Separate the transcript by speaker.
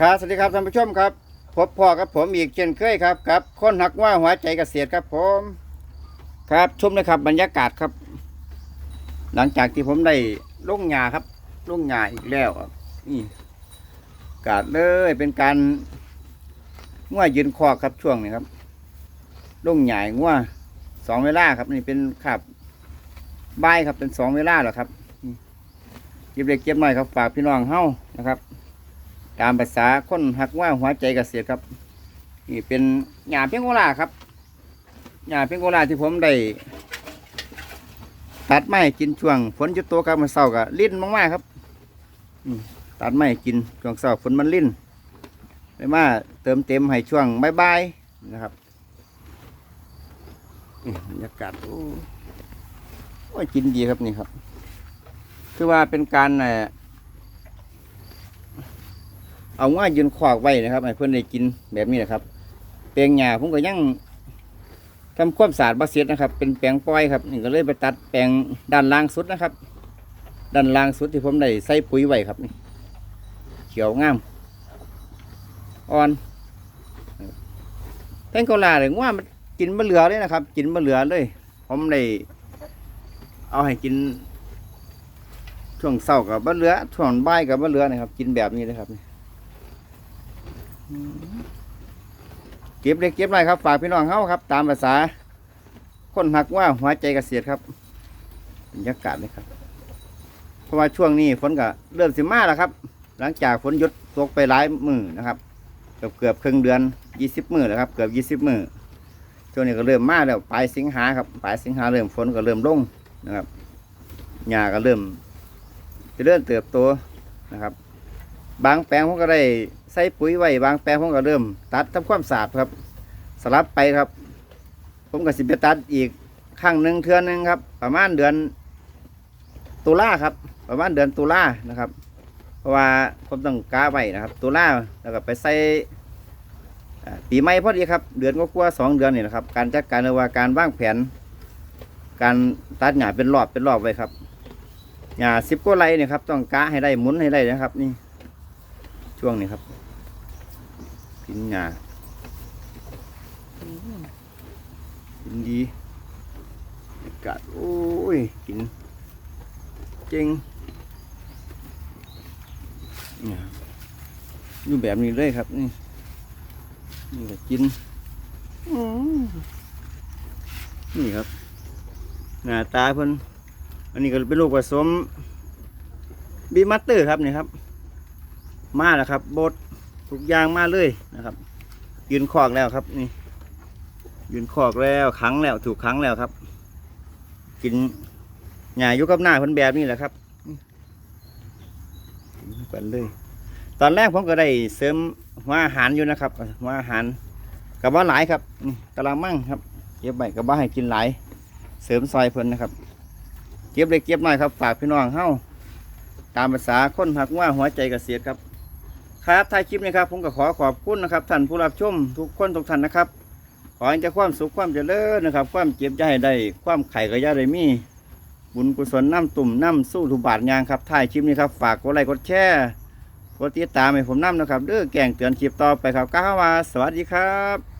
Speaker 1: ครับสวัสดีครับท่านผู้ชมครับ พบพ่อกับผมอีกเช่นเคยครับกับคนหักว่าหัวใจเกษตรครับผม ครับชมนะครับบรรยากาศครับ หลังจากที่ผมได้ลงหญ้าครับลงหญ้าอีกแล้วครับนี่อากาศเลยเป็นการง่วยืนคอครับช่วงนี้ครับลงหญ้าง่วสองเวลาครับนี่เป็นขับใบครับเป็นสองเวลาเหรอครับเก็บเล็กเก็บน้อยครับฝากพี่น้องเฮ้านะครับ ตามภาษาคนหักว่าหัวใจกเกษตรครับ นี่เป็นหญ้าเพียงโกลาครับหญ้าเพียงโกลาที่ผมได้ตัดไม้กินช่วงฝนหยุดตัวครับมันเศร้ากับลิ้นมากๆครับตัดไม้กินช่วงเศร้าฝนมันลิ้นเลยมาเติมเต็มให้ช่วงบ่ายๆนะครับบรรยากาศโอ้ยกินดีครับนี่ครับ คือว่าเป็นการ เอาว่ายืนขวากไว้นะครับให้เพื่อนได้กินแบบนี้นะครับ แปลงหญ้าผมก็ยังทำความสะอาดบาเสร็จนะครับ เป็นแปลงปลอยครับนี่ก็เลยไปตัดแปลงด้านล่างสุดนะครับ ด้านล่างสุดที่ผมได้ใส่ปุ๋ยไว้ครับนี่เขียวงามอ่อนแตงโกลาเลยว่ามันกินมะเหลือเลยนะครับ กินมะเหลือเลย ผมได้เอาให้กินช่วงเศร้ากับบะเหลือช่วงบ่ายกับบะเหลือนะครับ กินแบบนี้เลยครับ เก็บเล็กเก็บน้อยครับฝากพี่น้องเขาครับ ตามภาษา คนหักว่าหัวใจเกษตรครับบรรยากาศเลยครับ เพราะว่าช่วงนี้ฝนก็เริ่มสิมาแล้วครับ หลังจากฝนหยุดตกไปหลายมือนะครับ เกือบเกือบครึ่งเดือนยี่สิบมือแล้วครับ เกือบยี่สิบมือช่วงนี้ก็เริ่มมาแล้วปลายสิงหาครับปลายสิงหาเริ่มฝนก็เริ่มลงนะครับหญ้าก็เริ่มจะเริ่มเติบโตนะครับ บางแปลงผมก็ได้ ใส่ปุ๋ยไว้บางแปลงผมก็เริ่ม ตัดทำความสะอาดครับ สลับไปครับ ผมก็สิไปตัดอีกครั้งหนึ่งเทือนหนึ่งครับ ประมาณเดือนตุลาครับ ประมาณเดือนตุลานะครับ เพราะว่าผมต้องกาไว้นะครับ ตุลาแล้วก็ไปใส่ปีใหม่พอดีครับ เดือนก็กว่าสองเดือนนี่นะครับ การจัดการหรือว่าการวางแผน การตัดหญ้าเป็นรอบเป็นรอบไว้ครับหญ้าสิบกว่าไรเนี่ยครับ ต้องกาให้ได้หมุนให้ได้นะครับ นี่ช่วงนี้ครับ กินหญ้ากินดีอากาศโอ้ย กินเจ๋งเนี่ยอยู่แบบนี้เลยครับ นี่ นี่ก็กินอืมนี่ครับ หน้าตาเพิ่นอันนี้ก็เป็นลูกผสมบีมัตเตอร์ครับนี่ครับ มาแล้วครับบด ทุกอย่างมาเลยนะครับ ยืนคอกแล้วครับนี่ ยืนคอกแล้วขังแล้วถูกขังแล้วครับ กินหญ้าอยู่กับหน้าเพิ่นแบบนี้แหละครับกันเลย ตอนแรกผมก็ได้เสริมหัวอาหารอยู่นะครับหัวอาหารกับว่าหลายครับนี่กะละมังครับเก็บใบกับว่าให้กินหลาย เสริมซอยเพิ่นนะครับ เก็บเล็กเก็บน้อยครับ ฝากพี่น้องเฮาตามภาษาคนหักว่าหัวใจกเกษตรครับ ครับท้ายคลิปนี้ครับผมก็ขอขอบคุณนะครับท่านผู้รับชมทุกคนทุกท่านนะครับ ขอให้จะความสุขความเจริญนะครับ ความเจ็บจะให้ได้ความไข่กระยาได้มี บุญกุศลน้ำตุ่มน้ำสู้ทุบาทยางครับท้ายคลิปนี้ครับฝากกดไลค์กดแชร์กดติดตามให้ผมน้ำนะครับเด้อแก่งเตือนคลิปต่อไปครับก้าวมาสวัสดีครับ